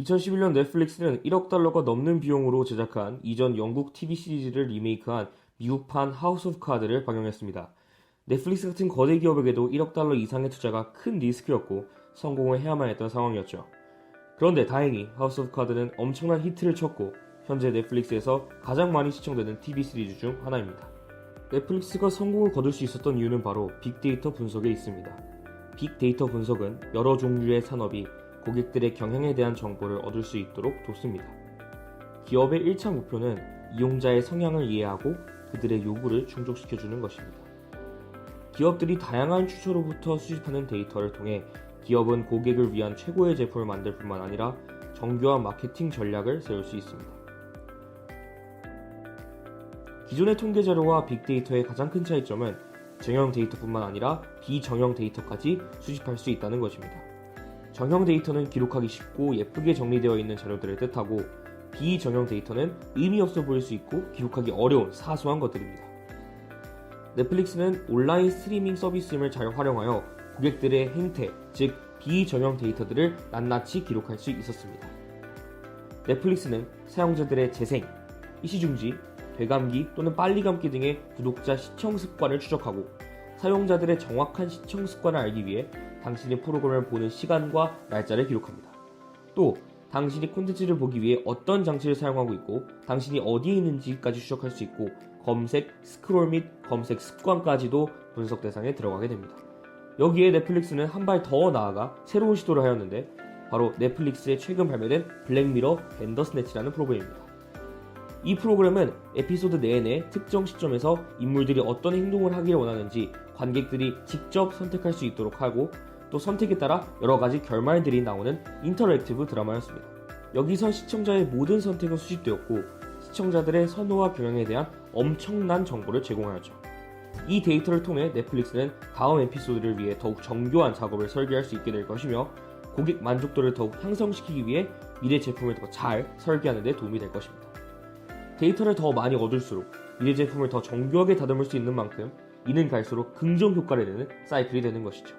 2011년 넷플릭스는 1억 달러가 넘는 비용으로 제작한 이전 영국 TV 시리즈를 리메이크한 미국판 하우스 오브 카드를 방영했습니다. 넷플릭스 같은 거대 기업에게도 1억 달러 이상의 투자가 큰 리스크였고 성공을 해야만 했던 상황이었죠. 그런데 다행히 하우스 오브 카드는 엄청난 히트를 쳤고 현재 넷플릭스에서 가장 많이 시청되는 TV 시리즈 중 하나입니다. 넷플릭스가 성공을 거둘 수 있었던 이유는 바로 빅데이터 분석에 있습니다. 빅데이터 분석은 여러 종류의 산업이 고객들의 경향에 대한 정보를 얻을 수 있도록 돕습니다. 기업의 1차 목표는 이용자의 성향을 이해하고 그들의 요구를 충족시켜주는 것입니다. 기업들이 다양한 추천로부터 수집하는 데이터를 통해 기업은 고객을 위한 최고의 제품을 만들 뿐만 아니라 정교한 마케팅 전략을 세울 수 있습니다. 기존의 통계 자료와 빅데이터의 가장 큰 차이점은 정형 데이터뿐만 아니라 비정형 데이터까지 수집할 수 있다는 것입니다. 정형 데이터는 기록하기 쉽고 예쁘게 정리되어 있는 자료들을 뜻하고 비정형 데이터는 의미 없어 보일 수 있고 기록하기 어려운 사소한 것들입니다. 넷플릭스는 온라인 스트리밍 서비스임을 잘 활용하여 고객들의 행태, 즉 비정형 데이터들을 낱낱이 기록할 수 있었습니다. 넷플릭스는 사용자들의 재생, 이시중지, 되감기 또는 빨리 감기 등의 구독자 시청 습관을 추적하고 사용자들의 정확한 시청 습관을 알기 위해 당신의 프로그램을 보는 시간과 날짜를 기록합니다. 또 당신이 콘텐츠를 보기 위해 어떤 장치를 사용하고 있고 당신이 어디에 있는지까지 추적할 수 있고 검색, 스크롤 및 검색 습관까지도 분석 대상에 들어가게 됩니다. 여기에 넷플릭스는 한 발 더 나아가 새로운 시도를 하였는데 바로 넷플릭스에 최근 발매된 블랙미러 벤더스네치라는 프로그램입니다. 이 프로그램은 에피소드 내내 특정 시점에서 인물들이 어떤 행동을 하기를 원하는지 관객들이 직접 선택할 수 있도록 하고 또 선택에 따라 여러 가지 결말들이 나오는 인터랙티브 드라마였습니다. 여기서 시청자의 모든 선택은 수집되었고 시청자들의 선호와 경향에 대한 엄청난 정보를 제공하였죠. 이 데이터를 통해 넷플릭스는 다음 에피소드를 위해 더욱 정교한 작업을 설계할 수 있게 될 것이며 고객 만족도를 더욱 향상시키기 위해 미래 제품을 더 잘 설계하는 데 도움이 될 것입니다. 데이터를 더 많이 얻을수록 미래 제품을 더 정교하게 다듬을 수 있는 만큼 이는 갈수록 긍정 효과를 내는 사이클이 되는 것이죠.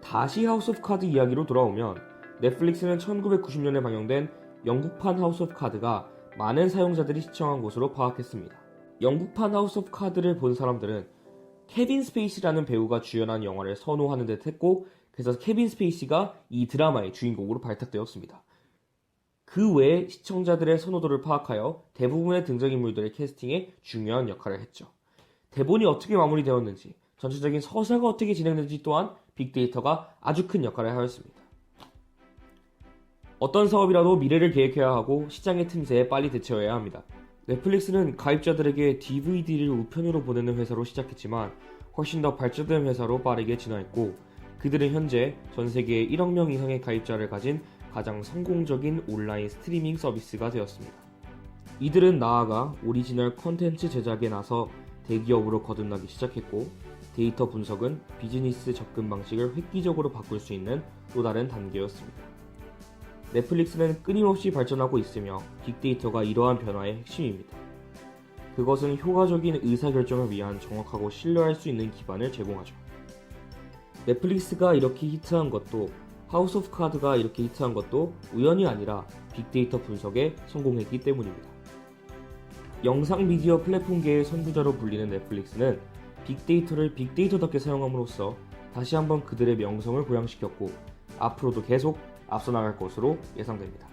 다시 하우스 오브 카드 이야기로 돌아오면 넷플릭스는 1990년에 방영된 영국판 하우스 오브 카드가 많은 사용자들이 시청한 것으로 파악했습니다. 영국판 하우스 오브 카드를 본 사람들은 케빈 스페이시라는 배우가 주연한 영화를 선호하는 듯 했고 그래서 케빈 스페이시가 이 드라마의 주인공으로 발탁되었습니다. 그 외에 시청자들의 선호도를 파악하여 대부분의 등장인물들의 캐스팅에 중요한 역할을 했죠. 대본이 어떻게 마무리되었는지, 전체적인 서사가 어떻게 진행되는지 또한 빅데이터가 아주 큰 역할을 하였습니다. 어떤 사업이라도 미래를 계획해야 하고 시장의 틈새에 빨리 대처해야 합니다. 넷플릭스는 가입자들에게 DVD를 우편으로 보내는 회사로 시작했지만 훨씬 더 발전된 회사로 빠르게 진화했고 그들은 현재 전 세계에 1억 명 이상의 가입자를 가진 가장 성공적인 온라인 스트리밍 서비스가 되었습니다. 이들은 나아가 오리지널 컨텐츠 제작에 나서 대기업으로 거듭나기 시작했고 데이터 분석은 비즈니스 접근 방식을 획기적으로 바꿀 수 있는 또 다른 단계였습니다. 넷플릭스는 끊임없이 발전하고 있으며 빅데이터가 이러한 변화의 핵심입니다. 그것은 효과적인 의사결정을 위한 정확하고 신뢰할 수 있는 기반을 제공하죠. 넷플릭스가 이렇게 히트한 것도 하우스 오브 카드가 이렇게 히트한 것도 우연이 아니라 빅데이터 분석에 성공했기 때문입니다. 영상 미디어 플랫폼계의 선구자로 불리는 넷플릭스는 빅데이터를 빅데이터답게 사용함으로써 다시 한번 그들의 명성을 고양시켰고 앞으로도 계속 앞서 나갈 것으로 예상됩니다.